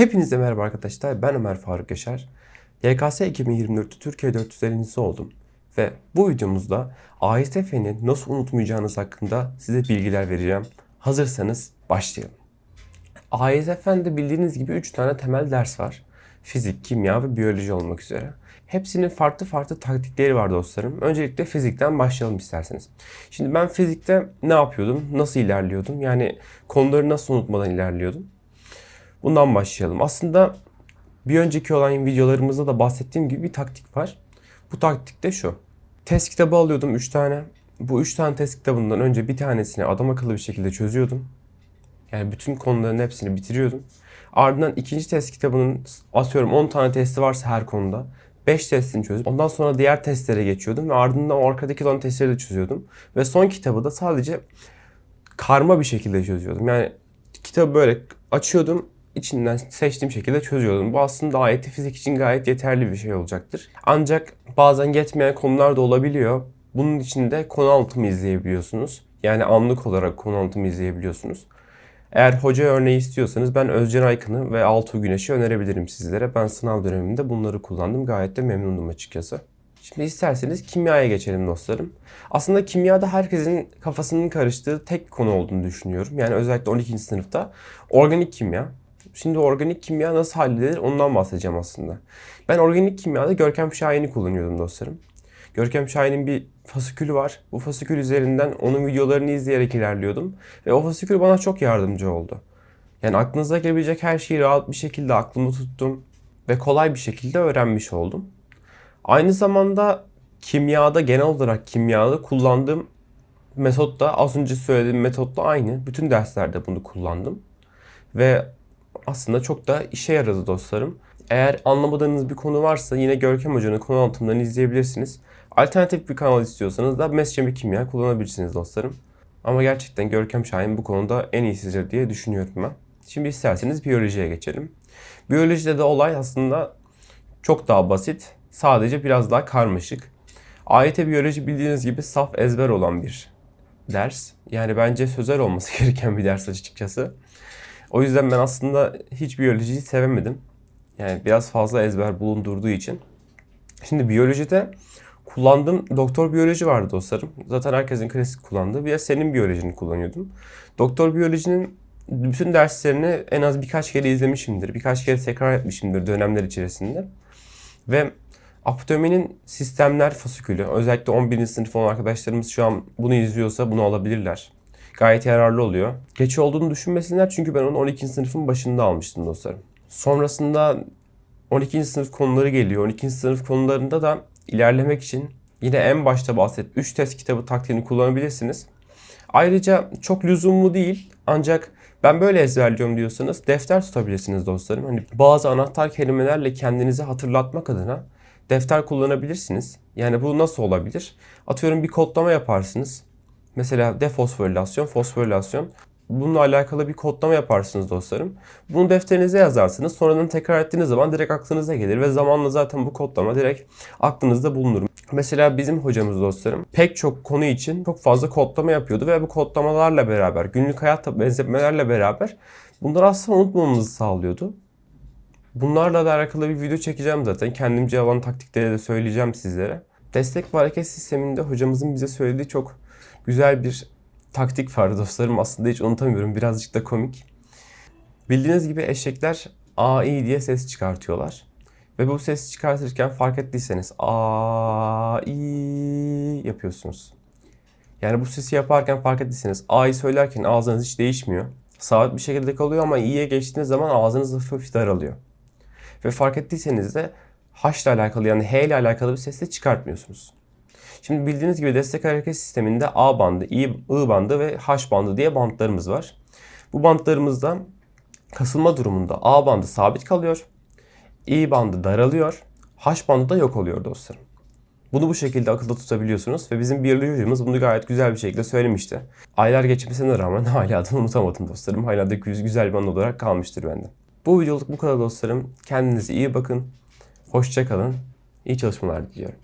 Hepinize merhaba arkadaşlar. Ben Ömer Faruk Yaşar. YKS 2024'te Türkiye 450'si oldum. Ve bu videomuzda AYTF'ni nasıl unutmayacağınız hakkında size bilgiler vereceğim. Hazırsanız başlayalım. AYTF'de bildiğiniz gibi 3 tane temel ders var. Fizik, kimya ve biyoloji olmak üzere. Hepsinin farklı farklı taktikleri var dostlarım. Öncelikle fizikten başlayalım isterseniz. Şimdi ben fizikte ne yapıyordum? Nasıl ilerliyordum? Yani konuları nasıl unutmadan ilerliyordum? Bundan başlayalım. Aslında bir önceki olan videolarımızda da bahsettiğim gibi bir taktik var. Bu taktik de şu. Test kitabı alıyordum 3 tane. Bu 3 tane test kitabından önce bir tanesini adam akıllı bir şekilde çözüyordum. Yani bütün konuların hepsini bitiriyordum. Ardından ikinci test kitabının atıyorum 10 tane testi varsa her konuda 5 testini çözüp ondan sonra diğer testlere geçiyordum ve ardından o arkadaki olan testleri de çözüyordum. Ve son kitabı da sadece karma bir şekilde çözüyordum. Yani kitabı böyle açıyordum, içinden seçtiğim şekilde çözüyordum. Bu aslında AYT fizik için gayet yeterli bir şey olacaktır. Ancak bazen yetmeyen konular da olabiliyor. Bunun için de konu anlatımı izleyebiliyorsunuz. Yani anlık olarak konu anlatımı izleyebiliyorsunuz. Eğer hoca örneği istiyorsanız ben Özcan Aykın'ı ve Altuğ Güneş'i önerebilirim sizlere. Ben sınav döneminde bunları kullandım. Gayet de memnundum açıkçası. Şimdi isterseniz kimyaya geçelim dostlarım. Aslında kimyada herkesin kafasının karıştığı tek konu olduğunu düşünüyorum. Yani özellikle 12. sınıfta organik kimya. Şimdi organik kimya nasıl halledilir ondan bahsedeceğim aslında. Ben organik kimyada Görkem Şahin'i kullanıyordum dostlarım. Görkem Şahin'in bir fasikülü var. Bu fasikül üzerinden onun videolarını izleyerek ilerliyordum. Ve o fasikül bana çok yardımcı oldu. Yani aklınıza gelebilecek her şeyi rahat bir şekilde aklımı tuttum. Ve kolay bir şekilde öğrenmiş oldum. Aynı zamanda kimyada genel olarak kimyada kullandığım metot da az önce söylediğim metotla aynı. Bütün derslerde bunu kullandım. Ve aslında çok da işe yaradı dostlarım. Eğer anlamadığınız bir konu varsa yine Görkem Hoca'nın konu anlatımlarını izleyebilirsiniz. Alternatif bir kanal istiyorsanız da Mescemi Kimya kullanabilirsiniz dostlarım. Ama gerçekten Görkem Şahin bu konuda en iyisidir diye düşünüyorum ben. Şimdi isterseniz biyolojiye geçelim. Biyolojide de olay aslında çok daha basit. Sadece biraz daha karmaşık. AYT biyoloji bildiğiniz gibi saf ezber olan bir ders. Yani bence sözel olması gereken bir ders açıkçası. O yüzden ben aslında hiç biyolojiyi sevemedim. Yani biraz fazla ezber bulundurduğu için. Şimdi biyolojide kullandığım doktor biyoloji vardı dostlarım. Zaten herkesin klasik kullandığı. Bir de senin biyolojini kullanıyordum. Doktor biyolojinin bütün derslerini en az birkaç kere izlemişimdir. Birkaç kere tekrar etmişimdir dönemler içerisinde. Ve Aptominin sistemler fasikülü. Özellikle 11. sınıf olan arkadaşlarımız şu an bunu izliyorsa bunu alabilirler. Gayet yararlı oluyor. Geç olduğunu düşünmesinler çünkü ben onu 12. sınıfın başında almıştım dostlarım. Sonrasında 12. sınıf konuları geliyor. 12. sınıf konularında da ilerlemek için yine en başta bahset 3 test kitabı taktiğini kullanabilirsiniz. Ayrıca çok lüzumlu değil ancak ben böyle ezberliyorum diyorsanız defter tutabilirsiniz dostlarım. Hani bazı anahtar kelimelerle kendinizi hatırlatmak adına defter kullanabilirsiniz. Yani bu nasıl olabilir? Atıyorum bir kodlama yaparsınız. Mesela defosforilasyon, fosforilasyon. Bununla alakalı bir kodlama yaparsınız dostlarım. Bunu defterinize yazarsınız. Sonradan tekrar ettiğiniz zaman direkt aklınıza gelir ve zamanla zaten bu kodlama direkt aklınızda bulunur. Mesela bizim hocamız dostlarım pek çok konu için çok fazla kodlama yapıyordu ve bu kodlamalarla beraber, günlük hayatta benzetmelerle beraber bunları aslında unutmamamızı sağlıyordu. Bunlarla da alakalı bir video çekeceğim zaten. Kendimce olan taktikleri de söyleyeceğim sizlere. Destek ve hareket sisteminde hocamızın bize söylediği çok güzel bir taktik var dostlarım. Aslında hiç unutamıyorum. Birazcık da komik. Bildiğiniz gibi eşekler a i diye ses çıkartıyorlar. Ve bu ses çıkartırken fark ettiyseniz a i yapıyorsunuz. Yani bu sesi yaparken fark ettiyseniz a'yı söylerken ağzınız hiç değişmiyor. Sabit bir şekilde kalıyor ama i'ye geçtiğiniz zaman ağzınız hafif daralıyor. Ve fark ettiyseniz de H ile alakalı yani H ile alakalı bir ses çıkartmıyorsunuz. Şimdi bildiğiniz gibi destek hareket sisteminde A bandı, I, I bandı ve H bandı diye bantlarımız var. Bu bantlarımızda kasılma durumunda A bandı sabit kalıyor. I bandı daralıyor. H bandı da yok oluyor dostlarım. Bunu bu şekilde akılda tutabiliyorsunuz ve bizim biyoloji hocamız bunu gayet güzel bir şekilde söylemişti. Aylar geçmesine rağmen hala da unutamadım dostlarım. Hala da güzel bir an olarak kalmıştır bende. Bu videoluk bu kadar dostlarım. Kendinize iyi bakın. Hoşça kalın. İyi çalışmalar diliyorum.